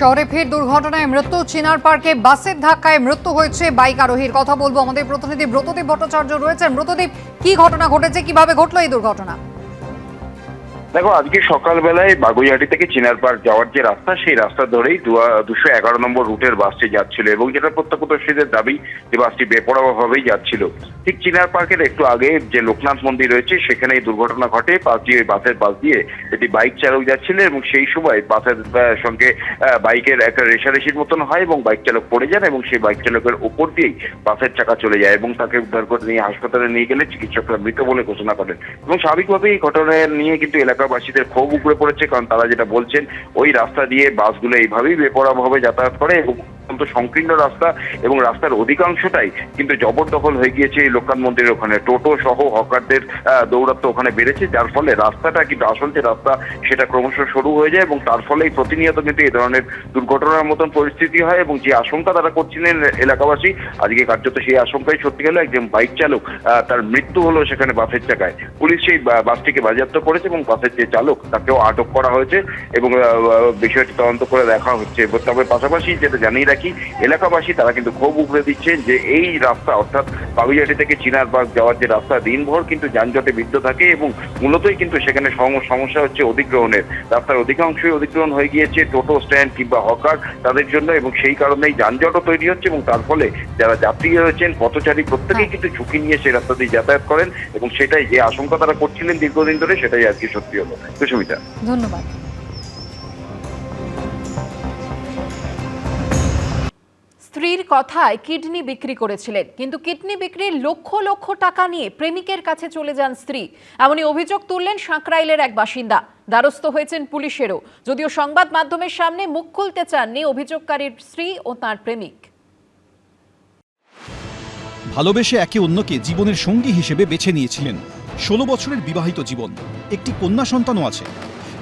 শহরে ফের দুর্ঘটনায় মৃত্যু, চিনার পার্কে বাসের ধাক্কায় মৃত্যু হয়েছে বাইক আরোহীর কথা বলব। আমাদের প্রতিনিধি ব্রতদীপ ভট্টাচার্য রয়েছেন। ব্রতদীপ, কি ঘটনা ঘটেছে? কীভাবে ঘটলো এই দুর্ঘটনা? দেখো, আজকে সকালবেলায় বাগুইহাটি থেকে চিনার পার্ক যাওয়ার যে রাস্তা, সেই রাস্তা ধরেই দুশো এগারো নম্বর রুটের বাসটি যাচ্ছিল এবং যেটা প্রত্যক্ষদর্শীদের দাবি যে বাসটি বেপরোয়াভাবেই যাচ্ছিল। ঠিক চিনার পার্কের একটু আগে যে লোকনাথ মন্দির রয়েছে সেখানে এই দুর্ঘটনা ঘটে। পাশ দিয়ে বাসের পাশ দিয়ে এটি বাইক চালক যাচ্ছিল এবং সেই সময় বাসের সঙ্গে বাইকের একটা রেশারেশির মতন হয় এবং বাইক চালক পড়ে যান এবং সেই বাইক চালকের ওপর দিয়েই বাসের চাকা চলে যায় এবং তাকে উদ্ধার করে নিয়ে হাসপাতালে নিয়ে গেলে চিকিৎসকরা মৃত বলে ঘোষণা করেন। এবং স্বাভাবিকভাবেই এই ঘটনা নিয়ে কিন্তু এলাকাবাসীদের ক্ষোভ উপড়ে পড়েছে, কারণ তারা যেটা বলছেন, ওই রাস্তা দিয়ে বাসগুলো এইভাবেই বেপরাভাবে যাতায়াত করে এবং অত্যন্ত সংকীর্ণ রাস্তা এবং রাস্তার অধিকাংশটাই কিন্তু জবরদখল হয়ে গিয়েছে এই লোকনাথ মন্দিরের ওখানে। টোটো সহ হকারদের আহ, দৌরাত্ম ওখানে বেড়েছে যার ফলে রাস্তাটা কিন্তু আসল যে রাস্তা সেটা ক্রমশ সরু হয়ে যায় এবং তার ফলেই প্রতিনিয়ত কিন্তু এই ধরনের দুর্ঘটনার মতন পরিস্থিতি হয় এবং যে আশঙ্কা তারা করছিলেন এলাকাবাসী আজকে কার্যত সেই আশঙ্কাই সত্যি গেল একজন বাইক চালক তার মৃত্যু হলো সেখানে বাসের চাকায়। পুলিশ সেই বাসটিকে বাজেয়াপ্ত করেছে এবং বাসের যে চালক তাকেও আটক করা হয়েছে এবং বিষয়টি তদন্ত করে দেখা হচ্ছে। তবে পাশাপাশি যেটা জানিয়ে রাখি এলাকাবাসী তারা কিন্তু ক্ষোভ উপড়ে দিচ্ছেন যে এই রাস্তা, অর্থাৎ বাবুইহাটি থেকে চিনারবাগ যাওয়ার যে রাস্তা দিনভর কিন্তু যানজটে বিদ্ধ থাকে এবং মূলতই কিন্তু সেখানে সমস্যা হচ্ছে অধিগ্রহণের। রাস্তার অধিকাংশই অধিগ্রহণ হয়ে গিয়েছে টোটো স্ট্যান্ড কিংবা হকার তাদের জন্য এবং সেই কারণেই যানজটও তৈরি হচ্ছে এবং তার ফলে যারা যাত্রী রয়েছেন, পথচারী প্রত্যেকেই কিন্তু ঝুঁকি নিয়ে সেই রাস্তা দিয়ে যাতায়াত করেন এবং সেটাই যে আশঙ্কা তারা করছিলেন দীর্ঘদিন ধরে সেটাই আজকে সত্যি হলো। সুস্মিতা। ধন্যবাদ। কথায় কিডনি বিক্রি করেছিলেন। কিন্তু কিডনি বিক্রির লক্ষ লক্ষ টাকা নিয়ে প্রেমিকের কাছে চলে যান স্ত্রী। এমনই অভিযোগ তুললেন সাঁকরাইলের এক বাসিন্দা। দ্বারস্থ হয়েছেন পুলিশেরও। যদিও সংবাদ মাধ্যমের সামনে মুখ খুলতে চাননি অভিযোগকারীর স্ত্রী ও তার প্রেমিক। ভালোবেসে একে অন্যকে জীবনের সঙ্গী হিসেবে বেছে নিয়েছিলেন। ষোলো বছরের বিবাহিত জীবন। একটি কন্যা সন্তানও আছে।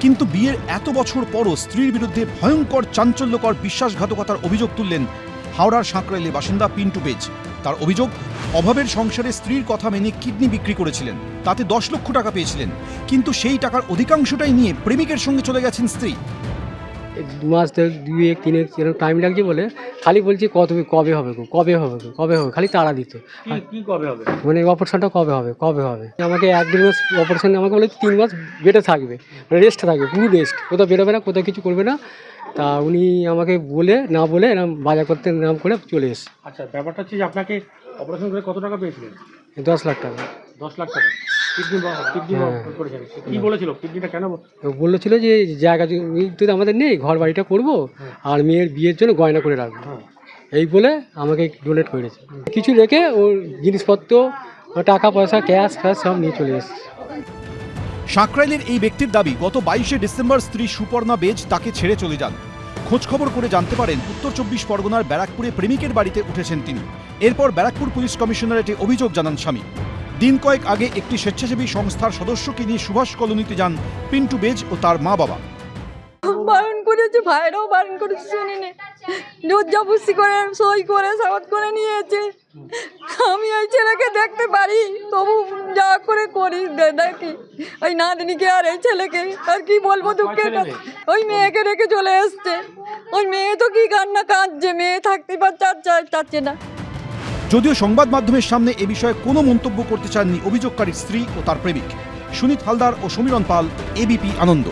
কিন্তু বিয়ের এত বছর পরও স্ত্রীর বিরুদ্ধে ভয়ঙ্কর চাঞ্চল্যকর বিশ্বাসঘাতকতার অভিযোগ তুললেন হাওড়ার সাঁকরাইলের বাসিন্দা পিন্টু বেজ। তার অভিযোগ অভাবের সংসারে স্ত্রীর কথা মেনে কিডনি বিক্রি করেছিলেন। তাতে দশ লক্ষ টাকা পেয়েছিলেন। কিন্তু সেই টাকার অধিকাংশটাই নিয়ে প্রেমিকের সঙ্গে চলে গেছেন স্ত্রী। দু মাস ধরে দুই এক তিন এক এরকম টাইম লাগছে বলে খালি বলছি কত কবে হবে গো কবে হবে গো কবে হবে খালি তাড়া দিত। কবে হবে? মানে অপারেশনটা কবে হবে কবে হবে? আমাকে এক দেড় মাস অপারেশন আমাকে বলে তিন মাস বেটে থাকবে মানে রেস্ট থাকবে পুরো রেস্ট কোথাও বেরোবে না কোথাও কিছু করবে না। তা উনি আমাকে বলে না বলে এরকম বাজার করতে নাম করে চলে এসে আচ্ছা ব্যাপারটা হচ্ছে যে আপনাকে অপারেশন করে কত টাকা পেয়েছিলেন? দশ লাখ টাকা। দশ লাখ টাকা। কিডনি কিডনি হ্যাঁ। করেছেন কি বলেছিল? কিডনিটা কেন তো যে জায়গা তো আমাদের নেই ঘর বাড়িটা করব আর মেয়ের বিয়ের জন্য গয়না করে রাখব। হ্যাঁ। এই বলে আমাকে ডোনেট করেছে। কিছু রেখে ওর জিনিসপত্র টাকা পয়সা ক্যাশ ফ্যাশ সব নিয়ে চলে এসেছে। সাঁকরাইলের এই ব্যক্তির দাবি, গত বাইশে ডিসেম্বর স্ত্রী সুপর্ণা বেজ তাকে ছেড়ে চলে যান। খোঁজখবর করে জানতে পারেন, উত্তর চব্বিশ পরগনার ব্যারাকপুরে প্রেমিকের বাড়িতে উঠেছেন তিনি। এরপর ব্যারাকপুর পুলিশ কমিশনারেটে অভিযোগ জানান স্বামী। দিন কয়েক আগে একটি স্বেচ্ছাসেবী সংস্থার সদস্যকে নিয়ে সুভাষ কলোনিতে যান পিন্টু বেজ ও তার মা বাবা। বারণ করেছে, ভাইরাও বারণ করেছে, শুনিনি। জবরদস্তি করে, সই করে সাবাদ করে নিয়েছে। আমি ওই ছেলেকে দেখতে পারি তবু যা করে করি দেখি। ওই নাতনিকে আর এই ছেলেকে আর কি বলব দুঃখের কথা। ওই মেয়েকে রেখে চলে এসছে। ওই মেয়ে তো কি কান্না কাঁদছে মেয়ে থাকতে পার চাচ্ছে না। যদিও সংবাদ মাধ্যমের সামনে এ বিষয়ে কোনো মন্তব্য করতে চাননি অভিযোগকারীর স্ত্রী ও তার প্রেমিক। সুনীত হালদার ও সমীরণ পাল এবিপি আনন্দ।